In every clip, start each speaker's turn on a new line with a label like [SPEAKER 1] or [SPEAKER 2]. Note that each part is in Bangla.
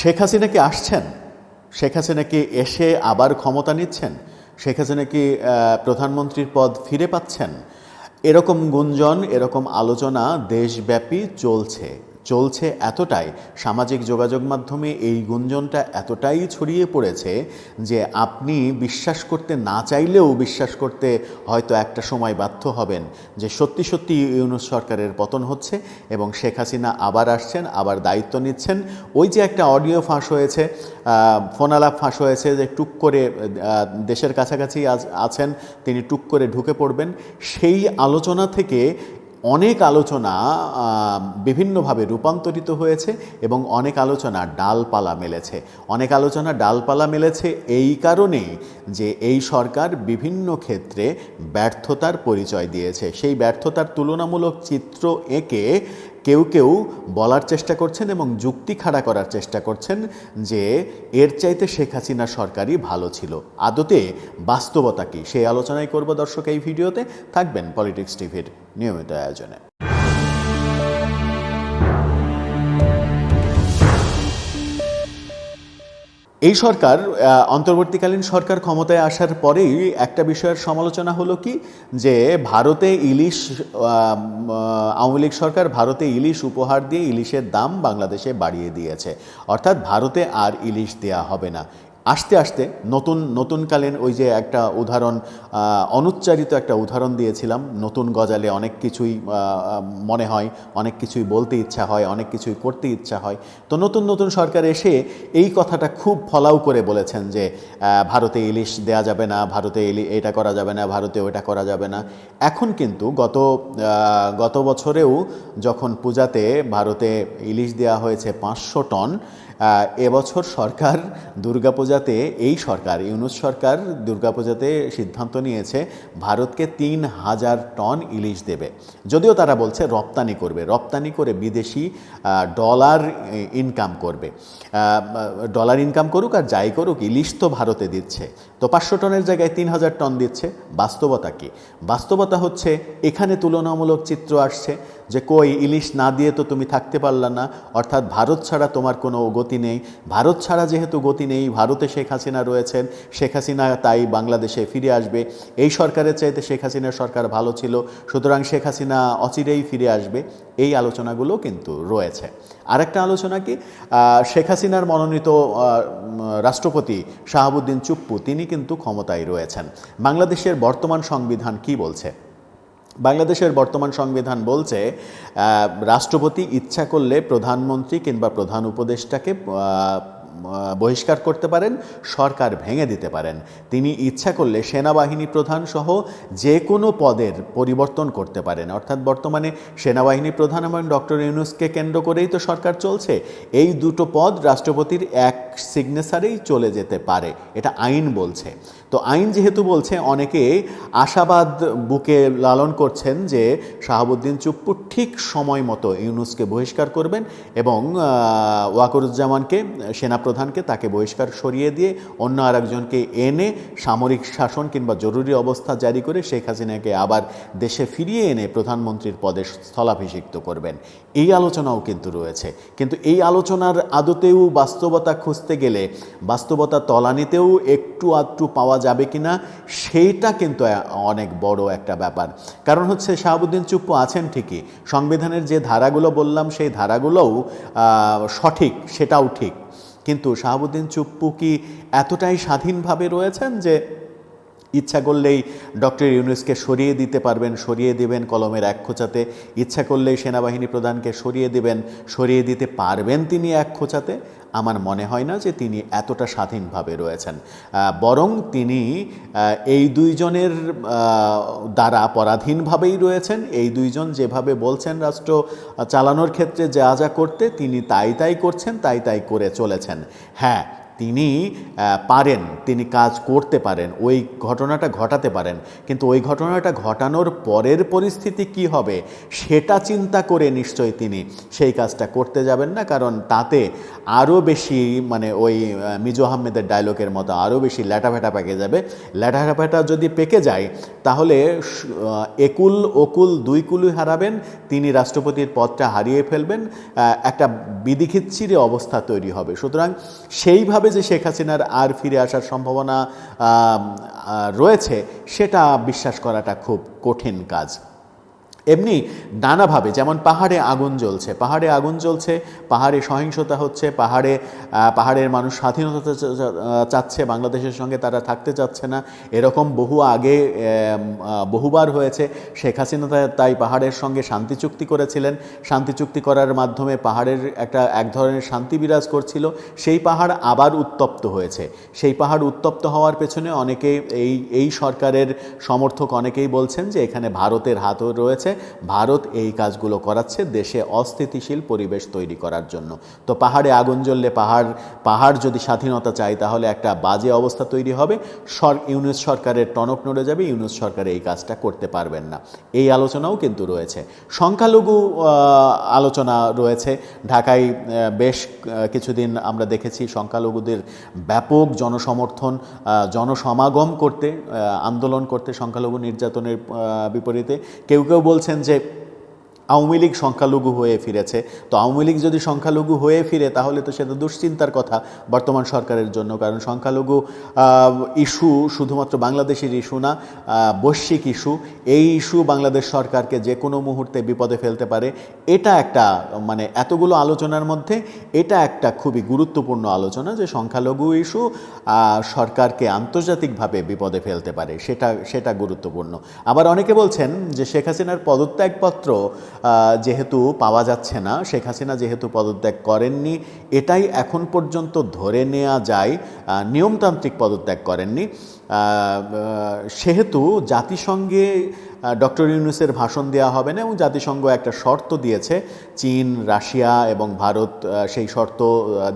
[SPEAKER 1] শেখ হাসিনা কি আসছেন? শেখ হাসিনা কি এসে আবার ক্ষমতা নিচ্ছেন? শেখ হাসিনা কি প্রধানমন্ত্রীর পদ ফিরে পাচ্ছেন? এরকম গুঞ্জন, এরকম আলোচনা দেশব্যাপী চলছে। চলছে এতটাই, সামাজিক যোগাযোগ মাধ্যমে এই গুঞ্জনটা এতটাই ছড়িয়ে পড়েছে যে আপনি বিশ্বাস করতে না চাইলেও বিশ্বাস করতে হয়তো একটা সময় বাধ্য হবেন যে সত্যি সত্যি ইউনুস সরকারের পতন হচ্ছে এবং শেখ হাসিনা আবার আসছেন, আবার দায়িত্ব নিচ্ছেন। ওই যে একটা অডিও ফাঁস হয়েছে ফোনালাপ ফাঁস হয়েছে যে টুক করে দেশের কাছাকাছি আছেন, তিনি টুক করে ঢুকে পড়বেন। সেই আলোচনা থেকে অনেক আলোচনা বিভিন্নভাবে রূপান্তরিত হয়েছে এবং অনেক আলোচনা ডালপালা মেলেছে। অনেক আলোচনা ডালপালা মেলেছে এই কারণে যে এই সরকার বিভিন্ন ক্ষেত্রে ব্যর্থতার পরিচয় দিয়েছে। সেই ব্যর্থতার তুলনামূলক চিত্র এঁকে কেউ কেউ বলার চেষ্টা করছেন এবং যুক্তি খাড়া করার চেষ্টা করছেন যে এর চাইতে শেখ হাসিনা সরকারই ভালো ছিল। আদতে বাস্তবতা কি? সেই আলোচনাই করব দর্শক এই ভিডিওতে। থাকবেন পলিটিক্স টিভির নিয়মিত আয়োজনে। এই সরকার অন্তর্বর্তীকালীন সরকার ক্ষমতায় আসার পরেই একটা বিষয়ের সমালোচনা হলো কি? যে ভারতে ইলিশ আওয়ামী লীগ সরকার ভারতে ইলিশ উপহার দিয়ে ইলিশের দাম বাংলাদেশে বাড়িয়ে দিয়েছে। অর্থাৎ ভারতে আর ইলিশ দেয়া হবে না। আস্তে আস্তে নতুন, নতুনকালীন ওই যে একটা উদাহরণ অনুচ্চারিত একটা উদাহরণ দিয়েছিলাম। নতুন গজালে অনেক কিছুই মনে হয়, অনেক কিছুই বলতে ইচ্ছা হয়, অনেক কিছুই করতে ইচ্ছা হয়। তো নতুন নতুন সরকার এসে এই কথাটা খুব ফলাও করে বলেছেন যে ভারতে ইলিশ দেয়া যাবে না, ভারতে এটা করা যাবে না ভারতে ওটা করা যাবে না। এখন কিন্তু গত গত বছরেও যখন পূজাতে ভারতে ইলিশ দেওয়া হয়েছে পাঁচশো টন এবছর সরকার দুর্গাপূজাতে, এই সরকার, ইউনুস সরকার দুর্গাপূজাতে সিদ্ধান্ত নিয়েছে, ভারতকে তিন হাজার টন ইলিশ দেবে। যদিও তারা বলছে রপ্তানি করবে, রপ্তানি করে বিদেশি ডলার ইনকাম করবে। ডলার ইনকাম করুক আর যাই করুক, ইলিশ তো ভারতে দিচ্ছে। তো পাঁচশো টনের জায়গায় তিন হাজার টন দিচ্ছে, বাস্তবতা কি? বাস্তবতা হচ্ছে এখানে তুলনামূলক চিত্র আসছে যে কই, ইলিশ না দিয়ে তো তুমি থাকতে পারলা না, অর্থাৎ ভারত ছাড়া তোমার কোনো গতি নেই। ভারত ছাড়া যেহেতু গতি নেই, ভারতে শেখ হাসিনা রয়েছেন, শেখ হাসিনা তাই বাংলাদেশে ফিরে আসবে। এই সরকারের চাইতে শেখ হাসিনার সরকার ভালো ছিল। সুতরাং শেখ হাসিনা অচিরেই ফিরে আসবে। এই আলোচনাগুলো কিন্তু রয়েছে। আরেকটা আলোচনা কি? শেখ হাসিনার মনোনীত রাষ্ট্রপতি শাহাবুদ্দিন চুপ্পু, তিনি কিন্তু ক্ষমতায় রয়েছেন। বাংলাদেশের বর্তমান সংবিধান কি বলছে? বাংলাদেশের বর্তমান সংবিধান বলছে রাষ্ট্রপতি ইচ্ছা করলে প্রধানমন্ত্রী কিংবা প্রধান উপদেষ্টাকে বহিষ্কার করতে পারেন, সরকার ভেঙে দিতে পারেন। তিনি ইচ্ছা করলে সেনাবাহিনী প্রধান সহ যে কোনো পদের পরিবর্তন করতে পারেন। অর্থাৎ বর্তমানে সেনাবাহিনী প্রধান এবং ডক্টর ইউনুসকে কেন্দ্র করেই তো সরকার চলছে। এই দুটো পদ রাষ্ট্রপতির এক সিগনেচারেই চলে যেতে পারে, এটা আইন বলছে। তো আইন যেহেতু বলছে, অনেকে আশাবাদ বুকে লালন করছেন যে শাহাবুদ্দিন চুপ্পু ঠিক সময় মতো ইউনুসকে বহিষ্কার করবেন এবং ওয়াকরুজ্জামানকে সেনাপ্রধানকে তাকে বহিষ্কার সরিয়ে দিয়ে অন্য আরেকজনকে এনে সামরিক শাসন কিংবা জরুরি অবস্থা জারি করে শেখ হাসিনাকে আবার দেশে ফিরিয়ে এনে প্রধানমন্ত্রীর পদে স্থলাভিষিক্ত করবেন। এই আলোচনাও কিন্তু রয়েছে। কিন্তু এই আলোচনার আদতেও বাস্তবতা খুঁজতে গেলে বাস্তবতা তলানিতেও একটু আধটু পাওয়া যাবে কিনা, সেইটা কিন্তু অনেক বড় একটা ব্যাপার। কারণ হচ্ছে শাহাবুদ্দিন চুপ্পু আছেন ঠিকই, সংবিধানের যে ধারাগুলো বললাম সেই ধারাগুলোও সঠিক, সেটাও ঠিক। কিন্তু শাহাবুদ্দিন চুপ্পু কি এতটাই স্বাধীনভাবে রয়েছেন যে ইচ্ছা করলেই ডক্টর ইউনুসকে সরিয়ে দিতে পারবেন, সরিয়ে দিবেন কলমের এক খোঁচাতে। ইচ্ছা করলেই সেনাবাহিনী প্রধানকে সরিয়ে দিবেন, সরিয়ে দিতে পারবেন তিনি এক খোঁচাতে। আমার মনে হয় না যে তিনি এতটা স্বাধীনভাবে রয়েছেন। বরং তিনি এই দুইজনের দ্বারা পরাধীনভাবেই রয়েছেন। এই দুইজন যেভাবে বলছেন রাষ্ট্র চালানোর ক্ষেত্রে যা যা করতে, তিনি তাই তাই করছেন, তাই তাই করে চলেছেন। হ্যাঁ তিনি পারেন, তিনি কাজ করতে পারেন, ওই ঘটনাটা ঘটাতে পারেন। কিন্তু ওই ঘটনাটা ঘটানোর পরের পরিস্থিতি কি হবে, সেটা চিন্তা করে নিশ্চয়ই তিনি সেই কাজটা করতে যাবেন না। কারণ তাতে আরও বেশি মানে ওই মিজু আহমেদের ডায়লগের মতো আরও বেশি ল্যাটাফ্যাটা পেকে যাবে। ল্যাটাফ্যাটা যদি পেকে যায়, তাহলে একুল ওকুল দুই কুলই হারাবেন, তিনি রাষ্ট্রপতির পদটা হারিয়ে ফেলবেন একটা বিধিখিচ্ছিরি অবস্থা তৈরি হবে। সুতরাং সেইভাবে যে শেখ হাসিনার আর ফিরে আসার সম্ভাবনা রয়েছে সেটা বিশ্বাস করাটা খুব কঠিন কাজ। এমনি নানাভাবে, যেমন পাহাড়ে আগুন জ্বলছে। পাহাড়ে আগুন জ্বলছে, পাহাড়ে সহিংসতা হচ্ছে, পাহাড়ে পাহাড়ের মানুষ স্বাধীনতা চাচ্ছে, বাংলাদেশের সঙ্গে তারা থাকতে চাচ্ছে না। এরকম বহু আগে বহুবার হয়েছে। শেখ হাসিনা তাই পাহাড়ের সঙ্গে শান্তি চুক্তি করেছিলেন। শান্তি চুক্তি করার মাধ্যমে পাহাড়ের একটা, এক ধরনের শান্তি বিরাজ করছিল। সেই পাহাড় আবার উত্তপ্ত হয়েছে। সেই পাহাড় উত্তপ্ত হওয়ার পেছনে অনেকেই এই এই সরকারের সমর্থক অনেকেই বলছেন যে এখানে ভারতের হাতও রয়েছে। ভারত এই কাজগুলো করাচ্ছে দেশে অস্থিতিশীল পরিবেশ তৈরি করার জন্য। তো পাহাড়ে আগুন জ্বললে পাহাড় পাহাড় যদি স্বাধীনতা চায়, তাহলে একটা বাজে অবস্থা তৈরি হবে। সর, ইউনুস সরকারের টনক নড়ে যাবে, ইউনুস সরকার এই কাজটা করতে পারবেন না। এই আলোচনাও কিন্তু রয়েছে। সংখ্যালঘু আলোচনা রয়েছে। ঢাকায় বেশ কিছুদিন আমরা দেখেছি সংখ্যালঘুদের ব্যাপক জনসমর্থন জনসমাগম করতে আন্দোলন করতে সংখ্যালঘু নির্যাতনের বিপরীতে। কেউ কেউ বলছেন যে আওয়ামী লীগ সংখ্যালঘু হয়ে ফিরেছে। তো আওয়ামী লীগ যদি সংখ্যালঘু হয়ে ফিরে, তাহলে তো সেটা দুশ্চিন্তার কথা বর্তমান সরকারের জন্য। কারণ সংখ্যালঘু ইস্যু শুধুমাত্র বাংলাদেশের ইস্যু না বৈশ্বিক ইস্যু, এই ইস্যু বাংলাদেশ সরকারকে যে কোনো মুহূর্তে বিপদে ফেলতে পারে। এটা একটা মানে এতগুলো আলোচনার মধ্যে এটা একটা খুবই গুরুত্বপূর্ণ আলোচনা যে সংখ্যালঘু ইস্যু সরকারকে আন্তর্জাতিকভাবে বিপদে ফেলতে পারে। সেটা সেটা গুরুত্বপূর্ণ। আবার অনেকে বলছেন যে শেখ হাসিনার পদত্যাগপত্র যেহেতু পাওয়া যাচ্ছে না, শেখ হাসিনা যেহেতু পদত্যাগ করেননি, এটাই এখন পর্যন্ত ধরে নেওয়া যায় নিয়মতান্ত্রিক পদত্যাগ করেননি। সেহেতু জাতিসংঘে ডক্টর ইউনুসের ভাষণ দেওয়া হবে না এবং জাতিসংঘ একটা শর্ত দিয়েছে। চীন, রাশিয়া এবং ভারত সেই শর্ত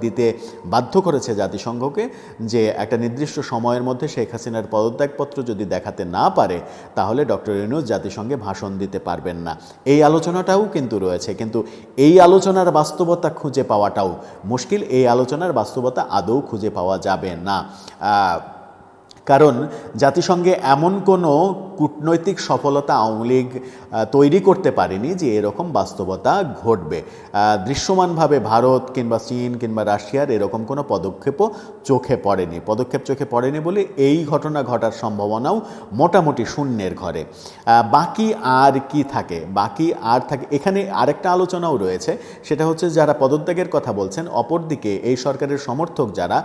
[SPEAKER 1] দিতে বাধ্য করেছে জাতিসংঘকে যে একটা নির্দিষ্ট সময়ের মধ্যে শেখ হাসিনার পদত্যাগপত্র যদি দেখাতে না পারে, তাহলে ডক্টর ইউনুস জাতিসংঘে ভাষণ দিতে পারবেন না। এই আলোচনাটাও কিন্তু রয়েছে। কিন্তু এই আলোচনার বাস্তবতা খুঁজে পাওয়াটাও মুশকিল। এই আলোচনার বাস্তবতা আদৌ খুঁজে পাওয়া যাবে না। কারণ জাতিসংঘে এমন কোনো কূটনৈতিক সফলতা আওয়ামী লীগ তৈরি করতে পারেনি যে এরকম বাস্তবতা ঘটবে। দৃশ্যমানভাবে ভারত কিংবা চীন কিংবা রাশিয়ার এরকম কোনো পদক্ষেপও চোখে পড়েনি। পদক্ষেপ চোখে পড়েনি বলে এই ঘটনা ঘটার সম্ভাবনাও মোটামুটি শূন্যের ঘরে। বাকি আর কি থাকে? বাকি আর থাকে এখানে আরেকটা আলোচনাও রয়েছে। সেটা হচ্ছে যারা পদত্যাগের কথা বলছেন, অপরদিকে এই সরকারের সমর্থক যারা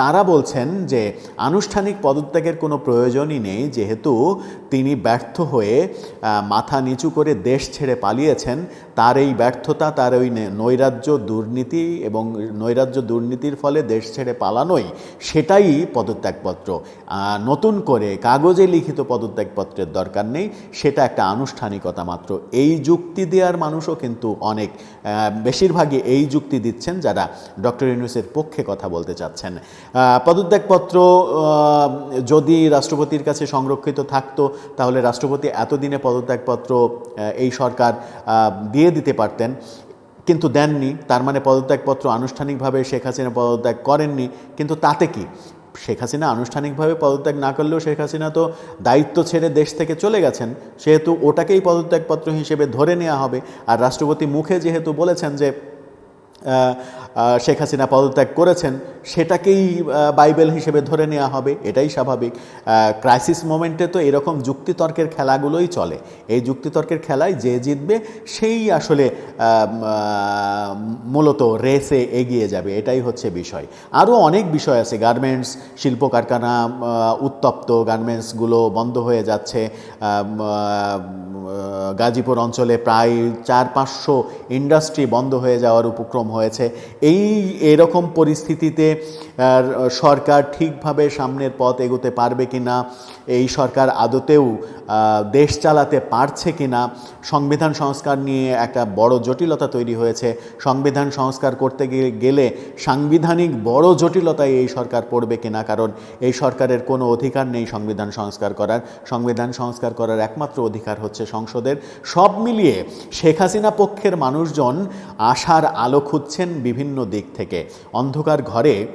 [SPEAKER 1] তারা বলছেন যে আনুষ্ঠানিক পদত্যাগের কোনো প্রয়োজনই নেই, যেহেতু তিনি ব্যর্থ হয়ে মাথা নিচু করে দেশ ছেড়ে পালিয়েছেন। তার এই ব্যর্থতা, তার ওই নৈরাজ্য দুর্নীতি এবং নৈরাজ্য দুর্নীতির ফলে দেশ ছেড়ে পালানোই সেটাই পদত্যাগপত্র। নতুন করে কাগজে লিখিত পদত্যাগপত্রের দরকার নেই, সেটা একটা আনুষ্ঠানিকতা মাত্র। এই যুক্তি দেওয়ার মানুষও কিন্তু অনেক বেশিরভাগই এই যুক্তি দিচ্ছেন যারা ডক্টর ইউনুসের পক্ষে কথা বলতে চাচ্ছেন। পদত্যাগপত্র যদি রাষ্ট্রপতির কাছে সংরক্ষিত থাকতো, তাহলে রাষ্ট্রপতি এতদিনে পদত্যাগপত্র এই সরকার দিয়ে দিতে পারতেন। কিন্তু দেননি, তার মানে পদত্যাগপত্র আনুষ্ঠানিকভাবে শেখ হাসিনা পদত্যাগ করেননি। কিন্তু তাতে কি? শেখ হাসিনা আনুষ্ঠানিকভাবে পদত্যাগ না করলেও শেখ হাসিনা তো দায়িত্ব ছেড়ে দেশ থেকে চলে গেছেন। সেহেতু ওটাকেই পদত্যাগপত্র হিসেবে ধরে নেওয়া হবে। আর রাষ্ট্রপতি মুখে যেহেতু বলেছেন যে শেখ হাসিনা পদত্যাগ করেছেন, সেটাকেই বাইবেল হিসেবে ধরে নেওয়া হবে, এটাই স্বাভাবিক। ক্রাইসিস মোমেন্টে তো এরকম যুক্তিতর্কের খেলাগুলোই চলে। এই যুক্তিতর্কের খেলায় যে জিতবে, সেই আসলে মূলত রেসে এগিয়ে যাবে, এটাই হচ্ছে বিষয়। আরও অনেক বিষয় আছে গার্মেন্টস শিল্প কারখানা উত্তপ্ত গার্মেন্টসগুলো বন্ধ হয়ে যাচ্ছে। গাজীপুর অঞ্চলে প্রায় চার পাঁচশো ইন্ডাস্ট্রি বন্ধ হয়ে যাওয়ার উপক্রম হয়েছে। এই এরকম পরিস্থিতিতে সরকার ঠিকভাবে সামনের পথ এগোতে পারবে কি না এই সরকার আদতেও দেশ চালাতে পারছে কি না সংবিধান সংস্কার নিয়ে একটা বড় জটিলতা তৈরি হয়েছে। সংবিধান সংস্কার করতে গেলে সাংবিধানিক বড় জটিলতায় এই সরকার পড়বে কিনা, কারণ এই সরকারের কোনো অধিকার নেই সংবিধান সংস্কার করার। সংবিধান সংস্কার করার একমাত্র অধিকার হচ্ছে সংসদের। সব মিলিয়ে শেখ হাসিনা পক্ষের মানুষজন আশার আলো খুঁজছেন বিভিন্ন দিক থেকে। অন্ধকার ঘরে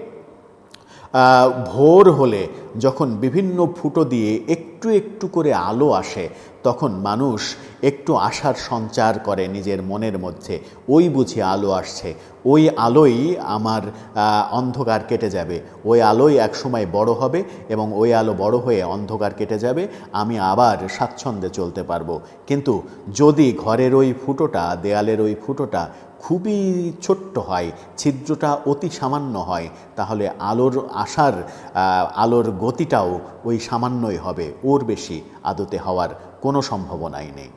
[SPEAKER 1] ভোর হলে যখন বিভিন্ন ফুটো দিয়ে একটু একটু করে আলো আসে, তখন মানুষ একটু আশার সঞ্চার করে নিজের মনের মধ্যে। ওই বুঝি আলো আসছে। ওই আলোই আমার অন্ধকার কেটে যাবে। ওই আলোই একসময় বড় হবে এবং ওই আলো বড় হয়ে অন্ধকার কেটে যাবে। আমি আবার স্বাচ্ছন্দ্যে চলতে পারব। কিন্তু যদি ঘরের ওই ফুটোটা, দেয়ালের ওই ফুটোটা খুবই ছোট্ট হয়, ছিদ্রটা অতি সামান্য হয়, তাহলে আলোর আসার আলোর গতিটাও ওই সামান্যই হবে, ওর বেশি আদতে হওয়ার কোনো সম্ভাবনাই নেই।